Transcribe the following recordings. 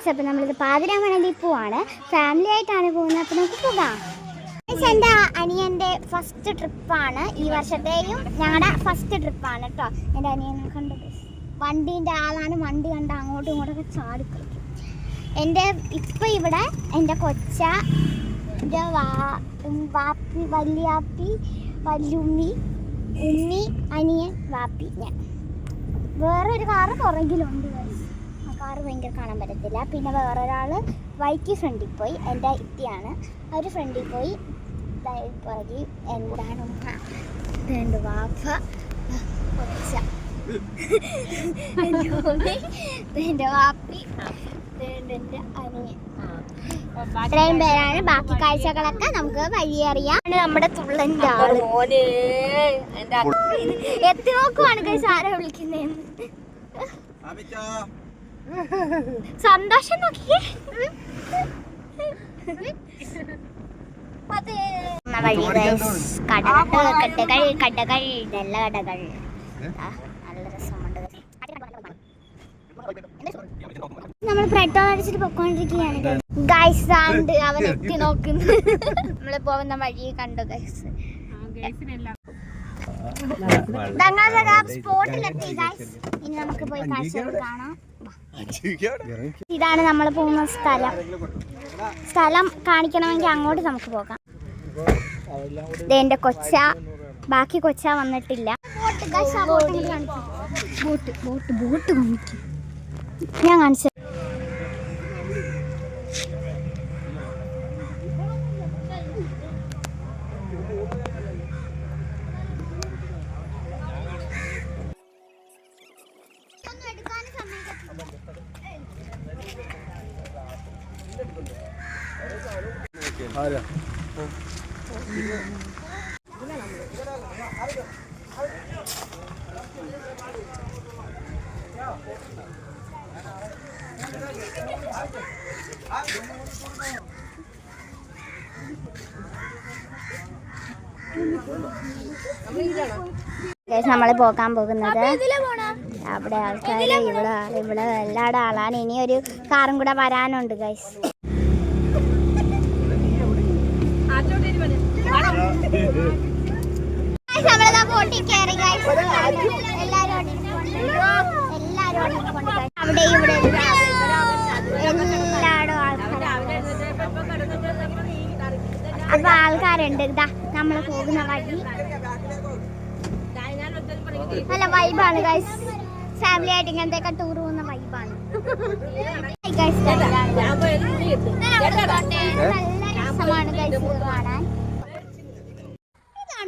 Guys അപ്പോൾ നമ്മളിത് പാതിരാമണലിൽ പോവാണ്. ഫാമിലി ആയിട്ടാണ് പോകുന്നത്. അപ്പോൾ നമുക്ക് പോകാം. എന്റെ അനിയന്റെ ഫസ്റ്റ് ട്രിപ്പാണ് ഈ വർഷത്തെയും ഞങ്ങളുടെ ഫസ്റ്റ് ട്രിപ്പാണ് കേട്ടോ എന്റെ അനിയനെ കണ്ടത്. വണ്ടീന്റെ ആളാണ്. വണ്ടി കണ്ട് അങ്ങോട്ടും ഇങ്ങോട്ടൊക്കെ ചാടിക്കളിക്കും എന്റെ ഇപ്പം ഇവിടെ എന്റെ കൊച്ച എന്റെ വാ വാപ്പി വല്യാപ്പി വല്യുമ്മി ഉമ്മി അനിയൻ വാപ്പി ഞാൻ. വേറൊരു കാറ് പുറകിലുണ്ട്. ആ ഭയങ്കര കാണാൻ പറ്റത്തില്ല. പിന്നെ വേറൊരാൾ വൈക്ക് ഫ്രണ്ടിൽ പോയി എന്റെ ഇത്തിയാണ്. അവർ ഫ്രണ്ടിൽ പോയി പുറകിൽ എന്താണ് ഉമ്മ? രണ്ട് വാപ്പ എന്റെ ഉമ്മി എന്റെ വാപ്പി. എന്റെ അനിയൻ. ഇത്രയും പേരാണ് ബാക്കി കാഴ്ചകളൊക്കെ നമുക്ക് വഴിയറിയാം നമ്മുടെ തുള്ളന്റെ ആൾ. എത്തി നോക്കുവാണ് സാറെ വിളിക്കുന്നതെന്ന്. സന്തോഷം നോക്കിയേ വഴി. കടകൾ കട്ടകൾ കടകൾ നല്ല കടകൾ. നല്ല രസമുണ്ട്. നമ്മൾ പെട്രോൾ അടിച്ചിട്ട് പൊക്കോണ്ടിരിക്കുകയാണ് ഗൈസ് ആണ്ട് അവൻ എത്തി നോക്കുന്നു. നമ്മൾ പോകുന്ന വഴി കണ്ടു ഗൈസ് സ്പോട്ടിലെത്തി ഗൈസ് ഇനി നമുക്ക് പോയി കാഴ്ചകൾ കാണാം. ഇതാണ് നമ്മൾ പോകുന്ന സ്ഥലം. സ്ഥലം കാണിക്കണമെങ്കിൽ അങ്ങോട്ട് നമുക്ക് പോകാം. എന്റെ കൊച്ച ബാക്കി കൊച്ച വന്നിട്ടില്ല. ബോട്ട് ബോട്ട് ബോട്ട് കാണിക്കും. ഞാൻ കാണിച്ചു നമ്മൾ പോകാൻ പോകുന്നത്. അവിടെ ആൾക്കാർ ഇവിടെ ഇവിടെ എല്ലായിടും ആളാണ്. ഇനി ഒരു കാറും കൂടെ വരാനുണ്ട് ഗൈസ് നമ്മളിതാ ബോട്ടിൽ കയറി guys. എല്ലാരും അവിടെ ഇവിടെ ആൾക്കാരാണ് അപ്പൊ ആൾക്കാരുണ്ട്. ഇതാ നമ്മൾ പോകുന്ന വഴി. നല്ല വൈബാണ് ഗൈസ് ഫാമിലി ആയിട്ട് ഇങ്ങനത്തെ ടൂർ പോകുന്ന വൈബാണ് നല്ല രസമാണ് ഗൈസ് കാണാൻ.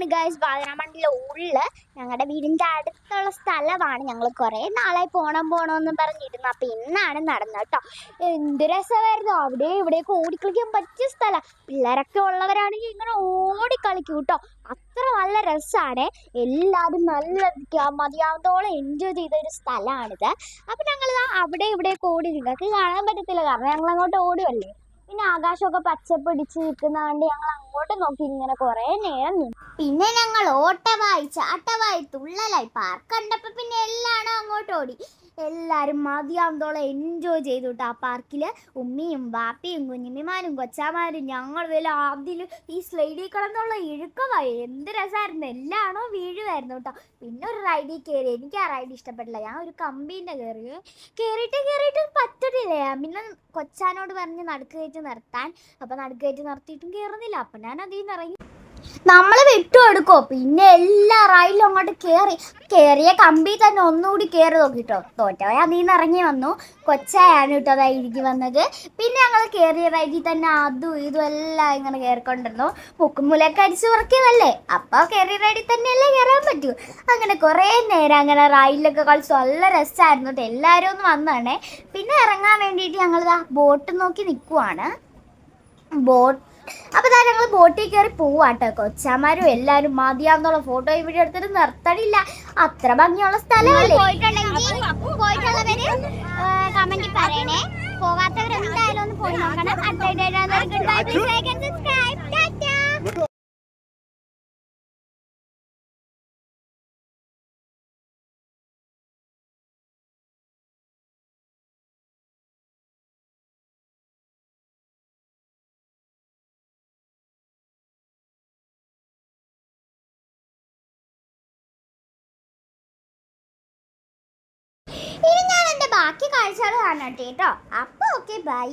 ഇതാണ് ഗൈസ് വാതനാമണ്ണിലെ ഉള്ള് ഞങ്ങളുടെ വീടിന്റെ അടുത്തുള്ള സ്ഥലമാണ്. ഞങ്ങൾ കുറേ നാളായി പോണം പോണമെന്ന് പറഞ്ഞിരുന്നു. അപ്പം ഇന്നാണ് നടന്നത് കേട്ടോ. എന്ത് രസമായിരുന്നു. അവിടെ ഇവിടെയൊക്കെ ഓടിക്കളിക്കാൻ പറ്റിയ സ്ഥലം. പിള്ളേരൊക്കെ ഉള്ളവരാണെങ്കിൽ ഇങ്ങനെ ഓടിക്കളിക്കും കേട്ടോ. അത്ര നല്ല രസമാണ് എല്ലാവരും നല്ല മതിയാവുന്നതോളം എൻജോയ് ചെയ്ത ഒരു സ്ഥലമാണിത് അപ്പം ഞങ്ങൾ അവിടെ ഇവിടെയൊക്കെ ഓടി നിങ്ങൾക്ക് കാണാൻ പറ്റത്തില്ല. കാരണം ഞങ്ങൾ അങ്ങോട്ട് ഓടുമല്ലേ പിന്നെ ആകാശമൊക്കെ പച്ചപ്പിടിച്ച് നിൽക്കുന്നതുകൊണ്ട് ഞങ്ങൾ അങ്ങോട്ട് നോക്കി ഇങ്ങനെ കുറെ നേരം നിന്നു. പിന്നെ ഞങ്ങൾ ഓട്ടവായി ചാട്ടവായി തുള്ളലായി പാർക്ക് കണ്ടപ്പോൾ പിന്നെ എല്ലാണോ അങ്ങോട്ട് ഓടി എല്ലാവരും മതിയാവുന്നതോളം എൻജോയ് ചെയ്തു കേട്ടോ ആ പാർക്കിൽ ഉമ്മിയും വാപ്പിയും കുഞ്ഞിമ്മിമാരും കൊച്ചാമാരും ഞങ്ങൾ വല്ല അതിൽ ഈ സ്ലൈഡിൽ കിടന്നുള്ള ഇഴുക്കമായി എന്ത് രസമായിരുന്നു എല്ലാണോ വീഴുമായിരുന്നു കേട്ടോ. പിന്നെ ഒരു റൈഡിൽ കയറി എനിക്ക് ആ റൈഡ് ഇഷ്ടപ്പെട്ടില്ല. ഞാൻ ഒരു കമ്പീന്റെ കയറി കയറിയിട്ട് കയറിയിട്ട് പറ്റത്തില്ല പിന്നെ കൊച്ചാനോട് പറഞ്ഞ് നടുക്ക് കയറ്റി നിർത്താൻ. അപ്പം നടുക്ക് കയറ്റി നിർത്തിയിട്ടും കയറുന്നില്ല അപ്പം ഞാൻ അതിൽ നിന്ന് ഇറങ്ങി. നമ്മൾ വിട്ടുകൊടുക്കോ പിന്നെ എല്ലാ റൈലും അങ്ങോട്ട് കയറി കയറിയ കമ്പി തന്നെ ഒന്നുകൂടി കയറി നോക്കിട്ടോ. തോറ്റവൻ അതിൽ നിന്ന് ഇറങ്ങി വന്നു. കൊച്ചായാണ് കേട്ടോ അതായി ഇടുക്കി വന്നത്. പിന്നെ ഞങ്ങൾ കയറിയ റൈഡിൽ തന്നെ അതും ഇതും എല്ലാം ഇങ്ങനെ കയറിക്കൊണ്ടിരുന്നു മുക്കുമുലൊക്കെ അടിച്ച് ഉറക്കിയതല്ലേ? അപ്പോൾ കയറിയ റൈഡിൽ തന്നെയല്ലേ കയറാൻ പറ്റൂ. അങ്ങനെ കുറേ നേരം അങ്ങനെ റൈഡിലൊക്കെ കളിച്ചു നല്ല രസമായിരുന്നു കേട്ടോ. എല്ലാവരും ഒന്ന് വന്നതാണേ പിന്നെ ഇറങ്ങാൻ വേണ്ടിയിട്ട് ഞങ്ങൾ ബോട്ട് നോക്കി നിൽക്കുവാണ് ബോട്ട് അപ്പൊ താ ഞങ്ങൾ ബോട്ടിൽ കയറി പോവാട്ടോ. കൊച്ചാമാരും എല്ലാരും മതിയാവുന്നുള്ള ഫോട്ടോ ഇവിടെ എടുത്തിട്ട് നിർത്തണില്ല. അത്ര ഭംഗിയുള്ള സ്ഥലമല്ലേ? പോയിട്ടുണ്ടെങ്കിൽ പോയിട്ടുള്ളവര് കമന്റിൽ പറയണേ. പോകാത്തവർ എന്തായാലും ഒന്ന് പോയി നോക്കണം. അടുത്ത ബാക്കി കാഴ്ചകൾ കാണട്ടെ കേട്ടോ. അപ്പോൾ ഓക്കെ ബൈ